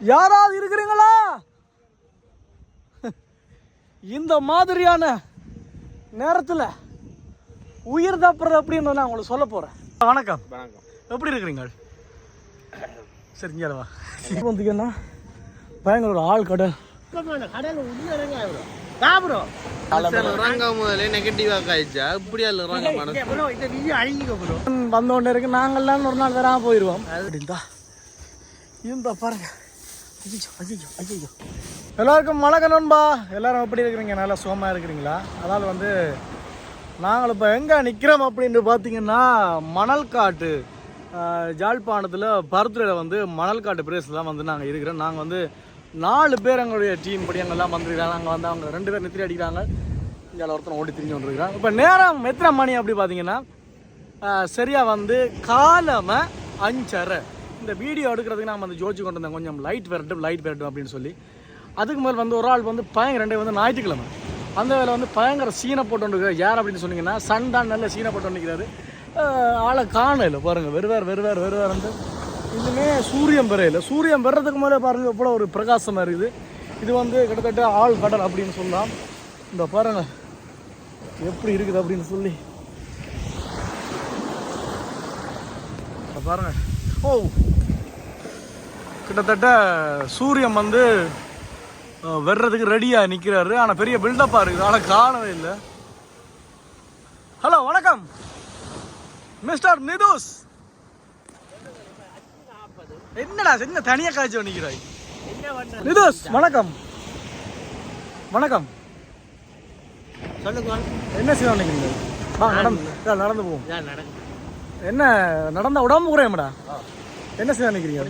யாராவது இருக்கிறீங்களா? இந்த மாதிரியான நேரத்தில் உயிர் தப்புறது அப்படின்னு நான் உங்களுக்கு சொல்ல போகிறேன் வணக்கம். வணக்கம். எப்படி இருக்கிறீங்க? சரி இங்கே வா இப்போ பயங்கர ஒரு ஆள் கடல். கடல் உள்ள இறங்க ப்ரோ இறங்க முதல்ல நெகட்டிவா காய்ச்சா இப்படி அல்ல இறங்க மனசு ப்ரோ இந்த வீடியோ அழிங்க ப்ரோ வந்த உடனே இருக்கு. நாங்கள்லாம் ஒரு நாள் போயிடுவோம் அப்படின்தா இந்த பாருங்க. ஐயோ ஐயோ ஐயோ எல்லாருக்கும் வணக்கம் நண்பா. எல்லாரும் எப்படி இருக்கிறீங்க? நல்லா சுகமாக இருக்கிறீங்களா? அதாவது வந்து நாங்கள் இப்போ எங்கே நிற்கிறோம் அப்படின்னு பார்த்தீங்கன்னா மணல்காட்டு காட்டு ஜாழ்ப்பாணத்தில் பருத்துறையில் வந்து மணல்காட்டு பிரேஸில் தான் வந்து நாங்கள் இருக்கிறோம். நாங்கள் வந்து நாலு பேர் எங்களுடைய டீம் படி எங்கெல்லாம் வந்துருக்காங்க. நாங்கள் வந்து அவங்க ரெண்டு பேர் நித்திரி அடிக்கிறாங்க. இங்கே ஒருத்தன் ஓடி திரிஞ்சு கொண்டிருக்கிறான் இப்போ நேரம் எத்தனை மணி அப்படி பார்த்தீங்கன்னா சரியாக வந்து காலமை அஞ்சரை. இந்த வீடியோ எடுக்கிறதுக்கு நான் அந்த ஜோதிச்சு கொண்டு வந்தேன். கொஞ்சம் லைட் வரட்டும் லைட் வரட்டும் அப்படின்னு சொல்லி. அதுக்கு மேலே வந்து ஒரு ஆள் வந்து பயங்கர ரெண்டே வந்து ஞாயிற்றுக்கிழமை. அந்த வேலை வந்து பயங்கர சீனை போட்டு வந்துருக்காரு யார் அப்படின்னு சொன்னீங்கன்னா சன் தான் நல்ல சீனை போட்டு வந்துக்கிறாரு ஆளை காணல பாருங்கள் வெறுவார் வெறுவார் வெறுவார் வந்து. இதுவுமே சூரியன் பெறையில சூரியன் பெறதுக்கு மேலே பாருங்க இவ்வளோ ஒரு பிரகாசமாக இருக்குது. இது வந்து கிட்டத்தட்ட ஆள் கடல் அப்படின்னு சொல்லலாம். இந்த பாருங்க எப்படி இருக்குது அப்படின்னு சொல்லி. இப்ப பாருங்க. ஓ கிட்டத்தட்ட சூரியன் வந்து வர்றதுக்கு ரெடியாக நிற்கிறாரு ஆனால் பெரிய பில்டப்பாக இருக்குது. ஆனால் காணவே இல்லை. ஹலோ வணக்கம். மிஸ்டர் நிதூஸ் என்னடா என்ன தனியாக காய்ச்சி நிற்கிறாய் நிதூஸ் வணக்கம். வணக்கம். சொல்லுங்க. என்ன செய்ய நினைக்கிறீங்க நடந்து நடந்து. போவோம். என்ன நடந்த உடம்பு குறையும்டா? என்ன செய்ய நினைக்கிறீங்க?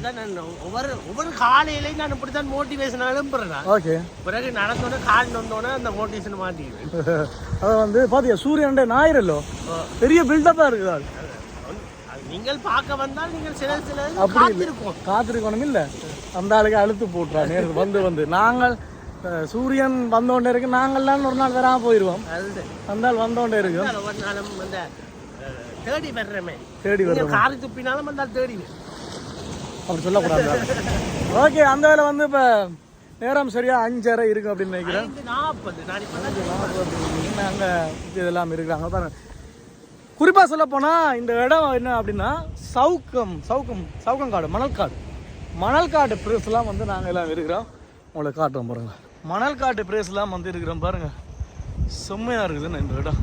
ஒவ்வொரு ஒவ்வொரு காலையிலையும் நான் மோட்டிவேஷன் எழுப்புறேன் நான். ஓகே பிறகு நடந்தோடனே கால் வந்தோடனே அந்த மோட்டிவேஷன் மாட்டிடுவேன். அது வந்து பாத்தியா சூரியன் ஞாயிறல்லோ? பெரிய பில்டப்பா இருக்குது நீங்கள் பார்க்க வந்தால் நீங்கள் சில சில காத்திருப்போம். காத்திருக்கணும் இல்ல. அந்த ஆளுக்கு அழுத்து போட்டுறா நேரத்து வந்து வந்து. நாங்கள் சூரியன் வந்தோண்டே இருக்கு நாங்கள்லாம் ஒரு நாள் வராம போயிடுவோம் அந்த ஆள் வந்தோண்டே இருக்கு ஒவ்வொரு நாளும் அந்த தேடி வர்றமே. தேடி வர்றோம். காரி துப்பினாலும் அந்த தேடி. அப்படி சொல்லக்கூடாது. ஓகே அந்த வேலை வந்து இப்போ நேரம் சரியா அஞ்சரை இருக்கு அப்படின்னு நினைக்கிறேன். நாங்கள் இதெல்லாம் இருக்கிறாங்க பாருங்க. குறிப்பாக சொல்ல போனால் இந்த இடம் என்ன அப்படின்னா சவுக்கம் சவுக்கம் சவுக்கங்காடு மணல்காடு. மணல்காடு பிரேஸ்லாம் வந்து நாங்கள் எல்லாம் இருக்கிறோம். உங்களுக்கு காட்டுறோம் பாருங்க. மணல்காட்டு பிரேஸ்லாம் வந்து இருக்கிறோம் பாருங்க. செம்மையாக இருக்குதுன்னு இந்த இடம்.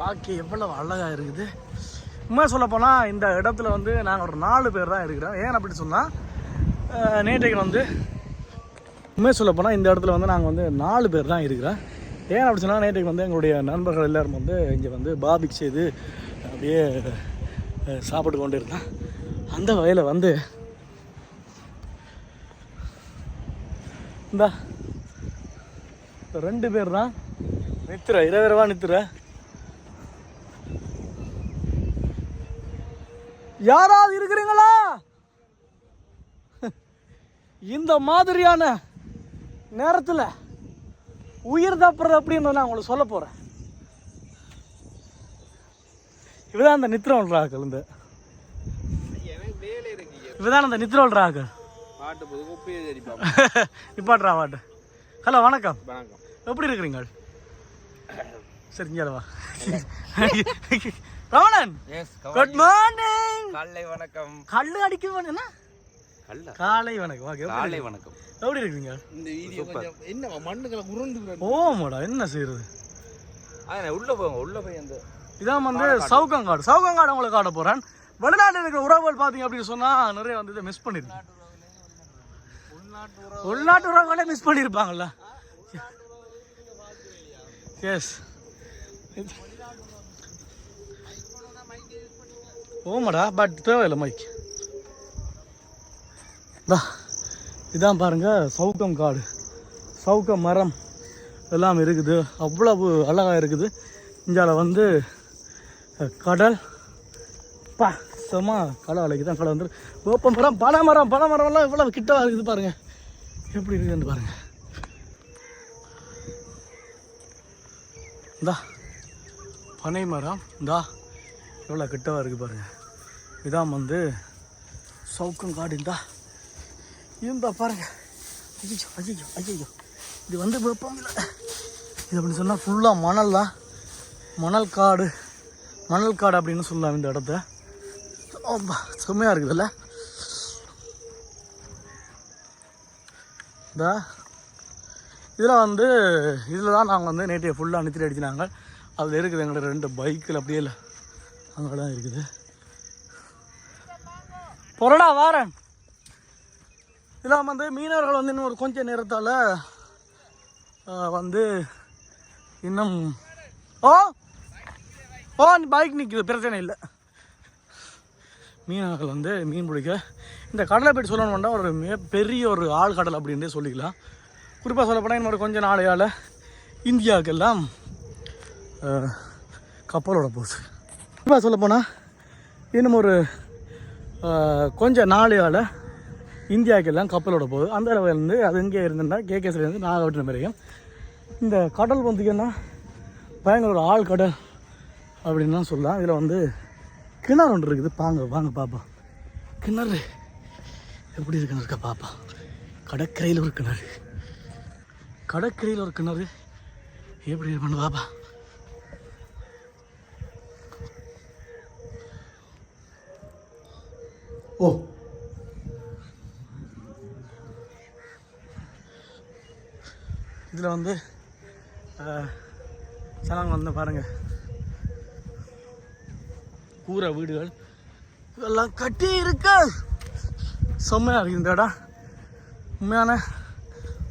பார்க்க எவ்வளவு அழகாக இருக்குது. உண்மையாக சொல்ல போனால் இந்த இடத்துல வந்து நாங்கள் ஒரு நாலு பேர் தான் இருக்கிறோம் ஏன் அப்படி சொன்னால் நேற்றைக்கு வந்து உண்மையாக சொல்ல போனால் இந்த இடத்துல வந்து நாங்கள் வந்து நாலு பேர் தான் இருக்கிறோம் ஏன் அப்படி சொன்னால் நேற்றைக்கு வந்து எங்களுடைய நண்பர்கள் எல்லோரும் வந்து இங்கே வந்து பாபிக் செய்து அப்படியே சாப்பிட்டு கொண்டு இருந்தான் அந்த வகையில் வந்து இந்த ரெண்டு பேர் தான் நித்துற இரவிரவா நித்துற. யாராவது இருக்கிறீங்களா? இந்த மாதிரியான நேரத்தில் உயிர் தப்புறது அப்படின்னு நான் உங்களுக்கு சொல்ல போகிறேன் இவதான் அந்த நித்ரோல் ராக்கள் இந்த. இவதான் அந்த நித்ரோல் ராக்கள் நிப்பாட்றா வாட்டு ஹலோ வணக்கம். வணக்கம். எப்படி இருக்கிறீங்க? சரி இங்கே எஸ் குட் மார்னிங் காலை வணக்கம். கல்லு அடிக்க என்ன? காலை வணக்கம். ஓகே காலை வணக்கம். எப்படி இருக்கீங்க? இந்த வீடியோ கொஞ்சம் என்ன மண்ணுகளை உருண்டு ஓமாடா என்ன செய்யறது உள்ள போங்க உள்ள போய் அந்த இதான் வந்து சவுக்கங்காடு சவுக்கங்காடு உங்களுக்கு காட்ட போறேன். வெளிநாட்டில் இருக்கிற உறவுகள் பார்த்தீங்க அப்படின்னு சொன்னா நிறைய வந்து இதை மிஸ் பண்ணிருக்கேன் உள்நாட்டு உறவுகளே மிஸ் பண்ணியிருப்பாங்கல்ல எஸ் ஓமடா பட் தேவையில்லை மைக் தா இதான் பாருங்க சவுக்கம் காடு. சவுக்க மரம் எல்லாம் இருக்குது. அவ்வளவு அழகாக இருக்குது. இந்தியாவில் வந்து கடல். பா சும்மா கடை அலைக்கு தான் கடை வந்து ஓப்பன் மரம் பனை மரம் பனை மரம்லாம் இவ்வளோ கிட்ட இருக்குது பாருங்கள் எப்படி இருக்குதுன்னு பாருங்கள் இந்தா பனை மரம் இந்தா எவ்வளோ கிட்டவாக இருக்குது பாருங்கள் இதான் வந்து சவுக்கம் காடு இருந்தா இருந்தா பாருங்க. ஐயோ ஐயோ ஐயோ இது வந்து வெப்பம் இல்லை. இது அப்படின்னு சொன்னால் ஃபுல்லாக மணல் தான் மணல் காடு. மணல் காடு அப்படின்னு சொல்லலாம் இந்த இடத்த. ரொம்ப செம்மையாக இருக்குதுல்ல. இந்த. இதில் வந்து இதில் தான் நாங்கள் வந்து நேற்றைய ஃபுல்லாக நிறுத்தி அடிச்சினாங்க. அதில் இருக்குது எங்களோட ரெண்டு பைக்கில் அப்படியே இல்லை. அங்கெல்லாம் இருக்குது. பொருடா வாரேன். இதில் வந்து மீனவர்கள் வந்து இன்னும் ஒரு கொஞ்ச நேரத்தால் வந்து இன்னும் ஓ! ஓ பைக் நிற்குது பிரச்சனை இல்லை. மீனவர்கள் வந்து மீன் பிடிக்க இந்த கடலை போய்ட்டு சொல்லணும்னா ஒரு பெரிய ஒரு ஆழ்கடல் அப்படின்ட்டு சொல்லிக்கலாம். குறிப்பாக சொல்லப்போனால் இன்னும் ஒரு கொஞ்ச நாளையால் இந்தியாவுக்கெல்லாம் கப்பலோட போகுது குறிப்பாக சொல்லப்போனால் இன்னும் ஒரு கொஞ்சம் நாளையால் இந்தியாவுக்கெல்லாம் கப்பலோட போகுது. அந்த அளவில் இருந்து அது இங்கே இருந்துன்னா கேகேஸ்லேருந்து நாகப்பட்டினம் வரைக்கும் இந்த கடல் பார்த்திங்கன்னா பயங்கர ஒரு ஆள் கடல் அப்படின்னு தான் சொல்லலாம். இதில் வந்து கிணறு ஒன்று இருக்குது. பாங்க வாங்க பாப்பா. கிணறு. எப்படி இருக்குன்னு இருக்கா பாப்பா? கடற்கரையில் ஒரு கிணறு. கடற்கரையில் ஒரு கிணறு. எப்படி இருக்குன்னு பாப்பா? பக்கத்தில் வந்து சலாங் வந்து பாருங்கள் கூரை வீடுகள் இதெல்லாம் கட்டி இருக்கு. செம்மையாக இருக்குது இந்த இடம். உண்மையான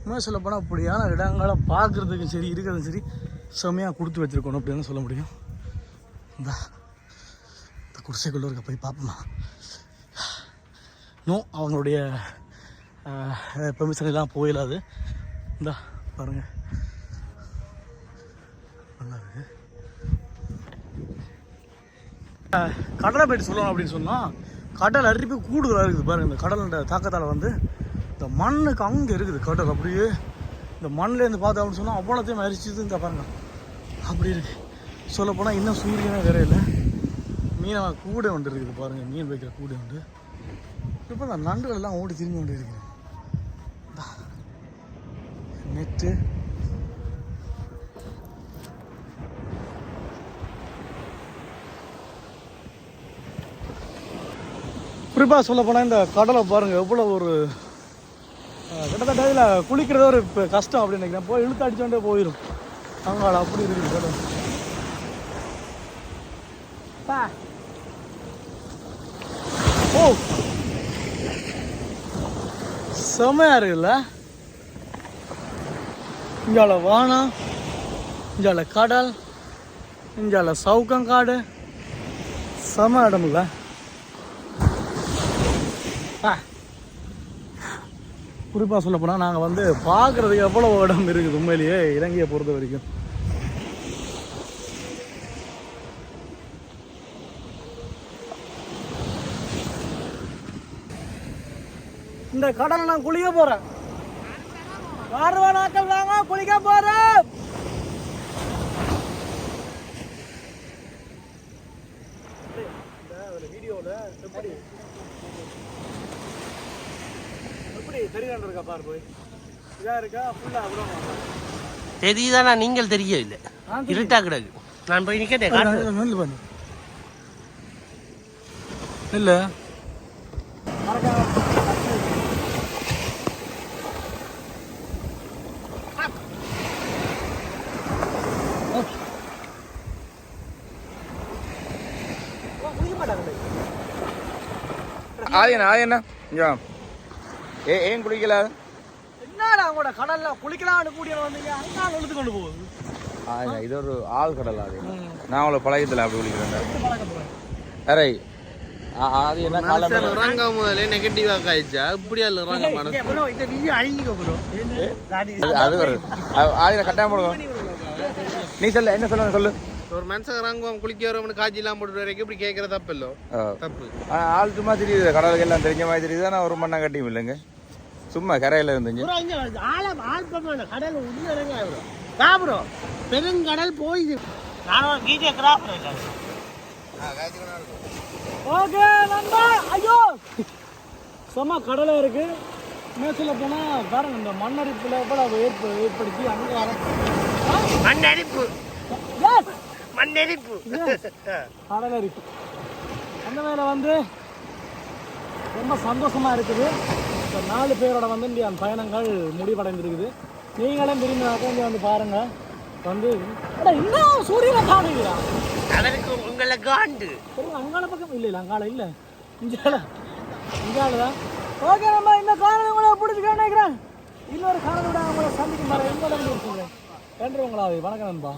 உண்மையாக சொல்லப்போனால் அப்படியான இடங்களை பார்க்குறதுக்கும் சரி இருக்கிறதும் சரி செம்மையாக கொடுத்து வச்சுருக்கணும் அப்படின்னு சொல்ல முடியும். இந்த இந்த குடிசைக்குள்ளே இருக்க போய் பார்ப்போமா. இன்னும் அவங்களுடைய பெர்மிஷன் எல்லாம் போயிடாது. இந்தா. பாருங்கள் நல்லா இருக்கு. கடலை போயிட்டு சொல்லணும் அப்படின்னு சொன்னால் கடல் அரிப்பு கூடுதலாக இருக்குது பாருங்க. இந்த கடலோட தாக்கத்தால் வந்து இந்த மண்ணுக்கு அங்கே இருக்குது கடல். அப்படியே இந்த மண்ணிலேருந்து பார்த்தோம் அப்படின்னு சொன்னால் அவ்வளோத்தையும் அரிச்சிது இந்த பாருங்க. அப்படி இருக்குது சொல்லப்போனால் இன்னும் சூரியனே வேற இல்லை. மீனை கூடை ஒன்று இருக்குது பாருங்கள் மீன் வைக்கிற கூடை வந்து. இப்போ இந்த நண்டுகள் எல்லாம் ஓடி திரும்பி கொண்டு இருக்குது. நெட்டு குறிப்பாக சொல்ல போனால் இந்த கடலை பாருங்கள் எவ்வளோ ஒரு கிட்டத்தட்ட இதில் குளிக்கிறது ஒரு இப்போ கஷ்டம் அப்படின்னு நினைக்கிறேன். போய் இழுத்து அடிச்சோண்டே போயிடும் அங்காள அப்படி இருக்குது கடல். ஓ. செமையா இருக்குல்ல? இங்கால வானம் இங்கால கடல் இங்கால சவுக்கங்காடு செம இடம் இல்லை குறிப்பாக சொல்ல போனால் நாங்கள் வந்து பார்க்குறதுக்கு எவ்வளோ இடம் இருக்குது உண்மையிலேயே இலங்கையை பொறுத்த வரைக்கும். இந்த கடலை நான் குளிக்க போகிறேன் பார்வ நாட்கள் வாங்க குளிக்க போகிறேன் வீடியோவில் எப்படி எப்படி தெரியாண்டு இருக்கா பாரு போய் இதா இருக்கா ஃபுல்லாக அவ்வளோ தெரியுதானா நீங்கள் தெரியவில்லை இருட்டா கிடக்கு. நான் போய் நிக்கட்டேன் காட்டுறேன். இல்லை ஆதியண்ணா ஆதியண்ணா இங்கே ஏ ஏன் குளிக்கல? என்னடா உங்களோட கடல்ல குளிக்கலாம்னு கூடிய வந்தீங்க? அங்கே இழுத்து கொண்டு போகுது. ஆதிண்ணா இது ஒரு ஆள் கடல் ஆதி நான் அவ்வளோ பழகத்தில் அப்படி குளிக்கிறேன் அரே ஆதி என்ன காலம் இறங்க முதல்ல நெகட்டிவா காய்ச்சா? இப்படியா இறங்க மனசு இந்த வீடியோ அழிஞ்சிக்க போறோம் அது- அது கட்டாயம் போடுவோம் நீ சொல்லு என்ன சொல்ல சொல்லு. ஒரு மனுஷன் இறங்குவான் குளிக்க வரவனு காய்ச்சி எல்லாம் போட்டு வரைக்கும் இப்படி கேட்கற தப்பு இல்லோ ஆ. தப்பு. ஆள் சும்மா தெரியுது கடலுக்கு எல்லாம் தெரிஞ்ச மாதிரி தெரியுது. ஆனால் ஒரு மண்ணா கட்டியும் இல்லைங்க. சும்மா கரையில இருந்துங்க ஆழம் ஆழ்பமான கடல் உள்ள ப்ரோ. பெருங்கடல் போய் நான் வீடியோ கிராஃபர் இல்லை ஓகே நண்பா. ஐயோ! சும்மா கடலை இருக்கு. சொல்ல போனால் பாருங்க இந்த மண்ணரிப்பில் கூட ஏற்ப ஏற்படுத்தி அங்கே மண்ணரிப்பு. மண்ணரிப்பு கடல் அரிப்பு. அந்த மேலே வந்து ரொம்ப சந்தோஷமாக இருக்குது. இப்போ நாலு பேரோட வந்து இங்கே அந்த பயணங்கள் முடிவடைந்திருக்குது. நீங்களும் விரும்பினாக்க இங்கே வந்து பாருங்கள் வந்து அட இன்னும் சூரியனை காணுங்களா அவருக்கு உங்களை காண்டு. சரி அங்கால பக்கம் இல்லை இல்லை அங்கால இல்லை. இஞ்சால இஞ்சால தான் ஓகே நம்ம இந்த காரணம் உங்களை பிடிச்சிக்க நினைக்கிறேன். இன்னொரு காரணம் உங்களை சந்திக்கும் பாரு எங்களோட சொல்கிறேன் நன்றி உங்களாவது வணக்கம் நண்பா.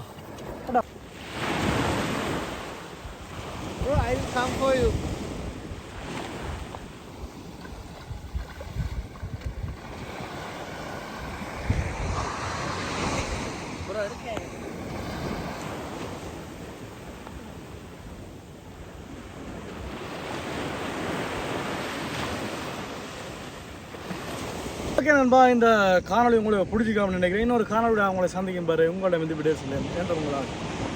Bro, I will come for you. Okay நண்பா இந்த காணொலி உங்களுக்கு பிடிச்சிக்காம நினைக்கிறேன் இன்னொரு காணொளி அவங்களை சந்திக்கும் பாரு உங்களோட வந்து விட சொல்லேன் நன்றி